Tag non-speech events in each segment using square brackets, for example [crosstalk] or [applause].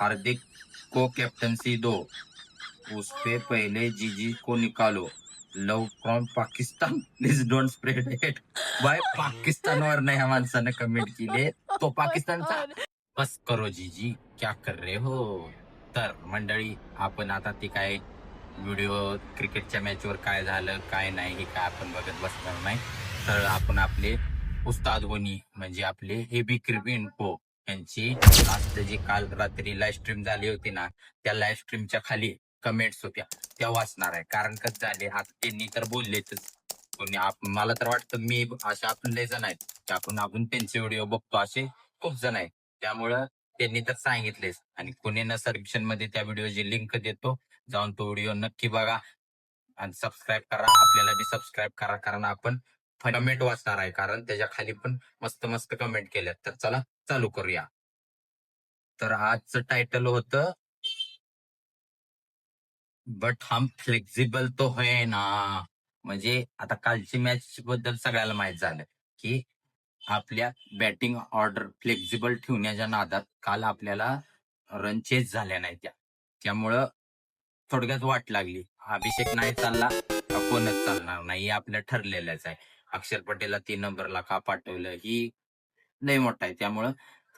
हार्दिक को कैप्टनसी दो. उस पे पहले जीजी को निकालो. Love from Pakistan. Please don't spread it by पाकिस्तानवर नाही ह्या माणसानं कमेंट केले? तो पाकिस्तानचा. बस करो जीजी क्या कर रहे हो? तर मंडळी आपण आता ती काय व्हिडिओ क्रिकेटच्या मॅचवर काय झालं काय नाही हे काय आपण बघत बसणार नाही. तर आपण आपले उस्ताद वनी म्हणजे आपले हेबी क्रिप पो यांची आज जी काल रात्री लाईव्ह स्ट्रीम झाली होती ना त्या लाईव्ह स्ट्रीमच्या खाली कमेंट्स होत्या. त्या वाचणार आहे. कारण कसं झाले? आता त्यांनी तर बोललेच कोणी मला तर वाटतं मी असे आपण लय जण आहेत की आपण आपण त्यांचे व्हिडिओ बघतो असे खूप जण आहेत. त्यामुळं त्यांनी तर सांगितलेच. आणि पुणे नसर्वेक्षणमध्ये त्या व्हिडिओची लिंक देतो. जाऊन तो व्हिडिओ नक्की बघा. आणि सबस्क्राईब करा. आपल्याला बी सबस्क्राईब करा. कारण आपण कमेंट वाचणार आहे कारण त्याच्याखाली पण मस्त मस्त कमेंट केल्यात. तर चला चालू करूया. तर आजचं टायटल होतं बट हम फ्लेक्झिबल तो होय ना. म्हणजे आता कालची मॅच बद्दल सगळ्याला माहीत झालं की आपल्या बॅटिंग ऑर्डर फ्लेक्झिबल ठेवण्याच्या नादात काल आपल्याला रन चेस झाल्या नाही त्या. त्यामुळं थोडक्यात वाट लागली. अभिषेक नाही चालला कोणच चालणार नाही हे आपलं ठरलेलंच आहे. अक्षर पटेलला तीन नंबरला का पाठवलं? ही लय मोठा आहे. त्यामुळं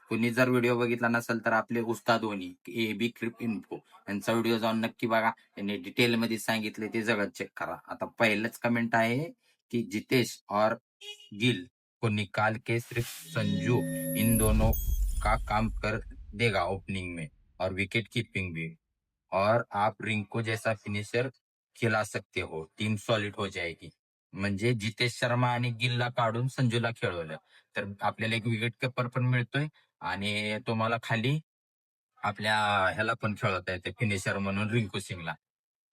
कुणी जर व्हिडिओ बघितला नसेल तर आपले उस्ताद होणी ए बी क्रिप इन्फो यांचा व्हिडिओ जाऊन नक्की बघा. त्यांनी डिटेल मध्ये सांगितले ते जगत चेक करा. आता पहिलंच कमेंट आहे की जितेश और गिल को निकाल के सिर्फ संजू इन दोनों का काम कर देगा ओपनिंग में? और विकेट कीपिंग भी. और आप रिंकू जैसा फिनिशर खिला सकते हो. टीम सॉलिड हो जाएगी. म्हणजे जितेश शर्मा आणि गिलला काढून संजूला खेळवलं. तर आपल्याला एक विकेट किपर पण मिळतोय आणि तुम्हाला खाली आपल्या ह्याला पण खेळवता येते फिनिशर म्हणून रिंकू सिंगला.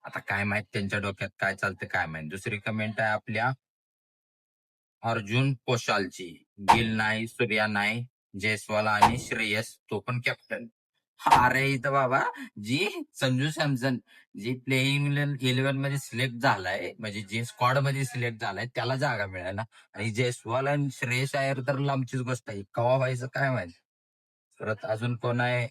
आता काय माहीत त्यांच्या डोक्यात काय चालतं काय माहीत. दुसरी कमेंट आहे आपल्या अर्जुन पोशालची. गिल नाही सूर्या नाही जयस्वाला आणि श्रेयस तो पण कॅप्टन अरे इथं बाबा जी संजू सॅमसन जी प्लेइंग इलेव्हनमध्ये सिलेक्ट झालाय म्हणजे जे स्क्वॉडमध्ये सिलेक्ट झालाय त्याला जागा मिळाला आणि जयस्वाल आणि श्रेयस अय्यर तर लांबचीच गोष्ट आहे. कवा व्हायचं काय माहीत? परत अजून कोण आहे?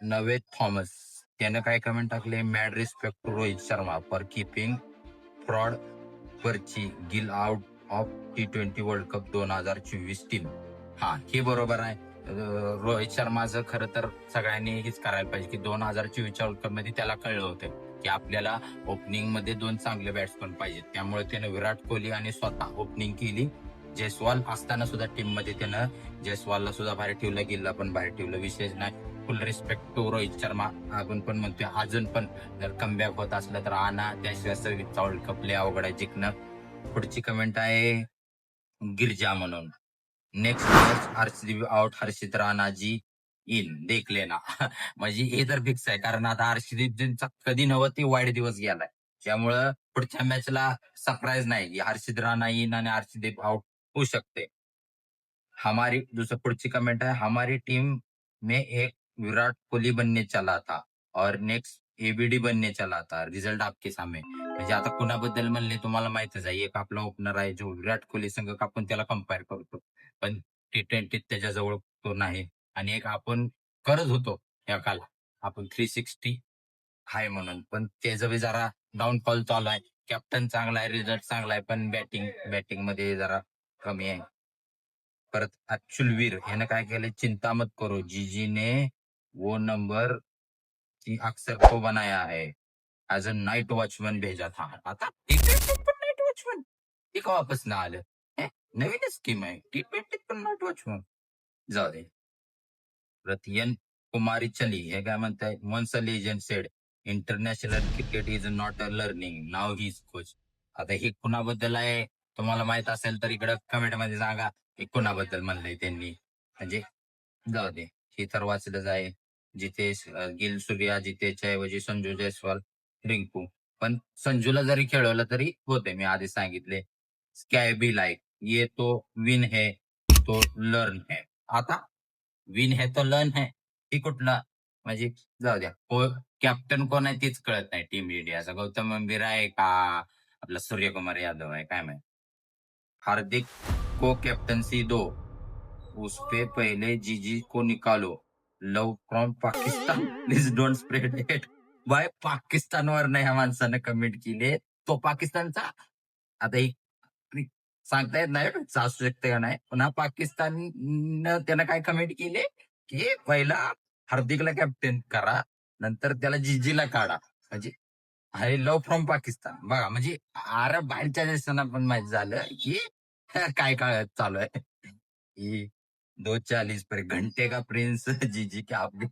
नवे थॉमस. त्यानं काय कमेंट टाकले? Mad respect to Rohit Sharma for keeping fraud परची Gill out of T twenty world cup दोन हजार चोवीस टीम हा हे बरोबर आहे. रोहित शर्माचं खरं तर सगळ्यांनी हेच करायला पाहिजे की दोन हजार चोवीसच्या वर्ल्डमध्ये त्याला कळलं होतं की आपल्याला ओपनिंगमध्ये दोन चांगले बॅट्समन पाहिजेत. त्यामुळे त्यानं विराट कोहली आणि स्वतः ओपनिंग केली. जयस्वाल असताना सुद्धा टीममध्ये त्यानं जयस्वालला सुद्धा बाहेर ठेवलं गेलं पण बाहेर ठेवलं. विशेष नाही full respect to Rohit Sharma. आपण पण म्हणतोय अजून पण जर कमबॅक होत असलं तर आणा. त्याशिवाय सव्वीसचा वर्ल्ड कप लय अवघड आहे जिंकणं. पुढची कमेंट आहे गिरजा म्हणून. Next match Harshdeep out Harshit Ranaji इन देख लेना. [laughs] म्हणजे हे तर फिक्स आहे. कारण आता हर्षदीपजींचा कधी नव्हती ते वाईट दिवस गेलाय. त्यामुळं पुढच्या मॅचला सरप्राईज नाही. हर्षित राणा इन आणि हर्षदीप आउट होऊ शकते. हमारी दुसरं पुढची कमेंट आहे. हमारी टीम में एक विराट कोहली बनने चला था. और नेक्स्ट एबीडी बनने चला था. रिझल्ट आपके सामने. म्हणजे आता कुणाबद्दल म्हणले तुम्हाला माहितच आहे. एक आपला ओपनर आहे जो विराट कोहली संघ आपण त्याला कंपेअर करतो. पण टी ट्वेंटी त्याच्याजवळ तो नाही आणि एक आपण करत होतो या काल. आपण थ्री सिक्स्टी आहे म्हणून. पण त्याचं बी जरा डाऊनफॉल चालू आहे. कॅप्टन चांगला आहे रिझल्ट चांगला आहे पण बॅटिंग बॅटिंगमध्ये जरा कमी आहे. परत अच्युलवीर ह्यानं काय केलं चिंता मत करो. जीजीने वो नंबर की अक्सर को बनाया है एज अ नाईट वॉचमन भेजा था. आता नाईट वॉचमन ते का वापस ना आलं? नवीनच स्कीम आहे. टी ट्वेंटीत पण नाईट जाऊ दे परत एन कुमारी चली हे काय म्हणताय? Once a legend said international cricket is not a learning नाव ही कोच आता हे कुणाबद्दल आहे? तुम्हाला माहीत असेल तर इकडे कमेंटमध्ये सांगा. हे कुणाबद्दल म्हणलंय त्यांनी? म्हणजे जाऊ दे हे तर वाचलंच आहे. जितेश गिल सूर्या जितेशच्या ऐवजी संजू जयस्वाल रिंकू. पण संजूला जरी खेळवलं तरी होते मी आधी सांगितले. स्कॅबी बी लाईक ये तो विन है तो लर्न है. आता? विन है तो लर्न है. ही कुठला? म्हणजे जाऊ द्या. को कॅप्टन कोण आहे तेच कळत नाही टीम इंडियाचा गौतम गंभीर आहे का? आपला सूर्यकुमार यादव आहे काय माहिती? हार्दिक को कैप्टनसी दो. उस पे पहले जीजी को निकालो. Love from Pakistan. Please don't spread it by पाकिस्तानवर नाही ह्या माणसानं कमेंट केले? तो पाकिस्तानचा? आता एक सांगता येत नाही असू शकते का नाही. पुन्हा पाकिस्तान त्यानं काय कमेंट केले? की पहिला हार्दिकला कॅप्टन करा नंतर त्याला जिजीला काढा. म्हणजे अरे लव फ्रॉम पाकिस्तान. बघा म्हणजे अरे बाहेरच्या देशांना पण माहीत झालं की [laughs] काय काय चालू आहे. दो चालीस पर घंटे का प्रिन्स [laughs] जीजी का आपली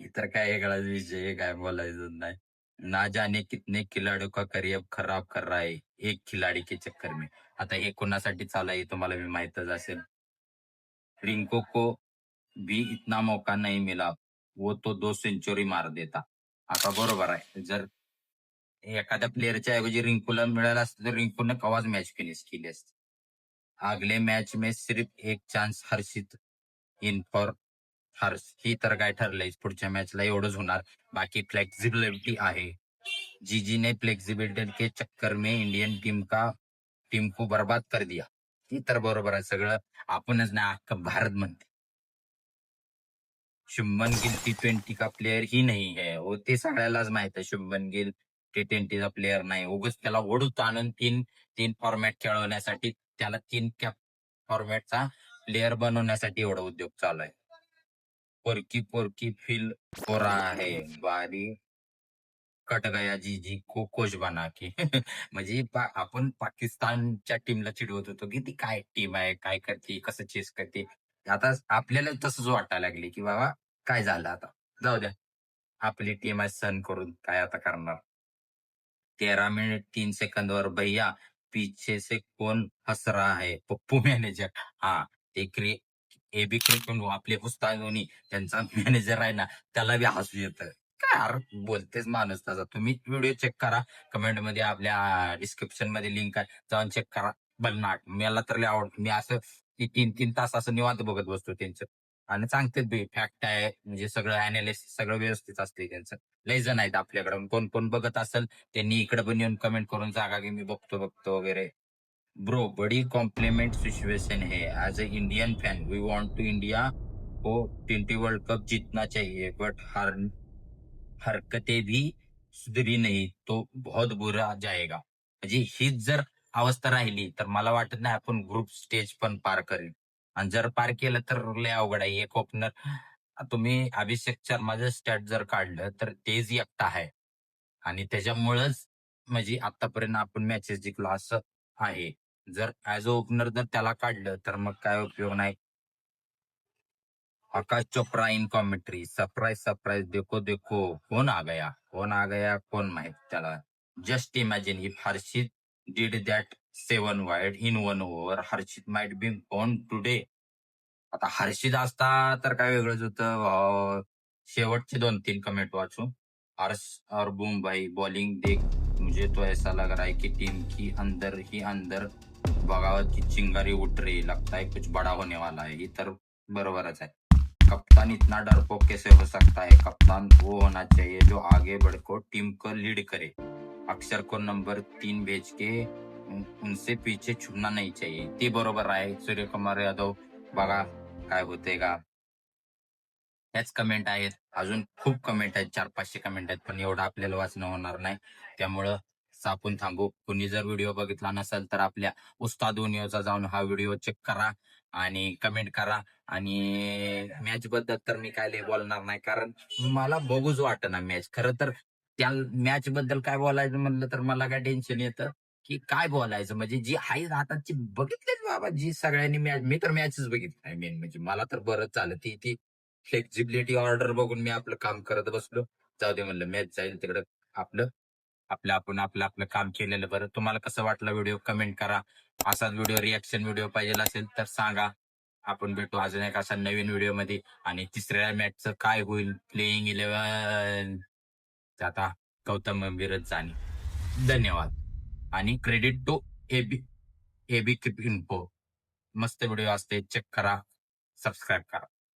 इतर काय वेगळाच विषय काय बोलायचं नाही. ना जाने कितने खिलाड़ियों का करियर खराब कर रहा है एक खिलाडी के चक्कर में। आता हे कोणासाठी चालू आहे हे तुम्हाला मी माहितच असेल. रिंको को भी इतना मौका नाही मिला वो तो दो सेंचुरी मार देता. आता बरोबर आहे जर एखाद्या प्लेअरच्या ऐवजी रिंकूला मिळालं असतं तर रिंकूने कवाच मॅच फिनिश केली असती. अगले मॅच में सिर्फ एक chance Harshit in for Harsh ही तर काय ठरलंय पुढच्या मॅचला एवढंच होणार. बाकी फ्लेक्सिबिलिटी आहे. जीजी ने फ्लेक्सिबिलिटी के चक्कर में इंडियन टीम का टीम को बर्बाद कर दिया. ती तर बरोबर आहे सगळं. आपणच नाही अख्खा भारत म्हणते. शुभमन गिल टी ट्वेंटी का प्लेयर ही नाही है हो ते सगळ्यालाच माहीत आहे. शुभमन गिल टी ट्वेंटीचा प्लेअर नाही. उगच त्याला ओढूत आणून तीन तीन फॉर्मॅट खेळवण्यासाठी त्याला तीन कॅप फॉर्मॅटचा प्लेअर बनवण्यासाठी एवढा उद्योग चालू आहे. पोरकी पोरकी फील हो रहा है बारी कट गया जी जी को कोच बना की. [laughs] म्हणजे पा- आपण पाकिस्तानच्या टीमला चिडवत होतो की ती काय टीम आहे काय करते कसं चेस करते. आता आपल्याला तसंच वाटायला लागले की बाबा काय झालं आता? जाऊ द्या. आपली टीम आहे सण करून काय आता करणार? तेरा मिनिट तीन सेकंद वर भैया पीछे से कोण हस रहा है पप्पू मॅनेजर हा ते क्रि एबी क्रिकेट आपले उस्ताद त्यांचा मॅनेजर आहे ना त्याला बी हसू येतं. काय अरे बोलतेच माणूस त्याचा तुम्ही व्हिडिओ चेक करा कमेंटमध्ये आपल्या डिस्क्रिप्शनमध्ये लिंक आहे जाऊन चेक करा. बलनाट मला तर लय आवडतं. मी असं तीन तीन तास असं निवांत बघत बसतो त्यांचं. आणि सांगतेच बी फॅक्ट आहे म्हणजे सगळं अनालिसिस सगळं व्यवस्थित असते त्यांचं. लय जण आहेत आपल्याकडे. कोण कोण बघत असेल त्यांनी इकडे पण येऊन कमेंट करून जागा की मी बघतो बघतो वगैरे. ब्रो बड़ी कॉम्प्लीमेंट सिचुएशन है। As a Indian fan we want to India को ट्वेंटी वर्ल्ड कप जीतना चाहिए बट हर हरकतें भी सुधरी नहीं तो बहुत बुरा जाएगा। म्हणजे हीच जर अवस्था राहिली तर मला वाटत नाही आपण ग्रुप स्टेज पण पार करेल. आणि जर पार केलं तर लय अवघड आहे. एक ओपनर तुम्ही अभिषेक शर्माचं स्टॅट जर काढलं तर तेच एकटा आहे. आणि त्याच्यामुळंच म्हणजे आतापर्यंत आपण मॅचेस जिंकलो असं आहे. जर ऍज अ ओपनर जर त्याला काढलं तर मग काय उपयोग नाही. Aakash Chopra in commentary surprise surprise देखो देखो. कोण आ गया? कोण आ गया? कोण माहीत त्याला? Just imagine if Harshit did that seven wide in one over Harshit might be born today आता हर्षित असता तर काय वेगळंच होतं? शेवटचे दोन तीन कमेंट वाचू. हर्ष और बूम भाई बॉलिंग देख. मुझे तो ऐसा लग रहा है कि टीम की अंदर ही अंदर बगावत की चिंगारी उठ रही लगता है कुछ बड़ा होने वाला है ही तर बरोबरच आहे. कप्तान इतना डरपोक कैसे हो सकता है? कप्तान वो होना चाहिए जो आगे बढ़कर टीम को लीड करे। अक्षर को नंबर तीन भेज के उनसे पीछे छुपना नहीं चाहिए। ती बरोबर आहे सूर्यकुमार यादव बघा काय होते का त्याच कमेंट आहेत. अजून खूप कमेंट आहेत. चार पाचशे कमेंट आहेत पण एवढं आपल्याला वाचणं होणार नाही. त्यामुळं आपण थांबू. कुणी जर व्हिडिओ बघितला नसेल तर आपल्या उस्ताद उनियोचा जाऊन हा व्हिडिओ चेक करा आणि कमेंट करा. आणि मॅच बद्दल तर मी काय लय बोलणार नाही कारण मला बघूच वाटना मॅच खरं तर त्या मॅच बद्दल काय बोलायचं म्हणलं तर मला काय टेन्शन येतं की काय बोलायचं? म्हणजे जी आहे हाताची बघितलीच बाबा जी सगळ्यांनी मॅच मी तर मॅचच बघितली नाही मेन म्हणजे मला तर बरंच चालत ती ती फ्लेक्झिबिलिटी ऑर्डर बघून मी आपलं काम करत बसलो. जाऊ दे म्हणलं मॅच जाईल तिकडं. आपलं आपलं आपण आपलं आपलं काम केलेलं बरं. तुम्हाला कसं वाटलं व्हिडिओ? कमेंट करा. असाच व्हिडिओ रिॲक्शन व्हिडिओ पाहिजे असेल तर सांगा. आपण भेटू अजून एक असा नवीन व्हिडिओमध्ये आणि तिसऱ्या मॅचचं काय होईल? प्लेईंग इलेव्हन आता गौतम गंभीरच जाणे धन्यवाद. आणि credit to AB AB info मस्त व्हिडिओ असते. चेक करा. सबस्क्राईब करा.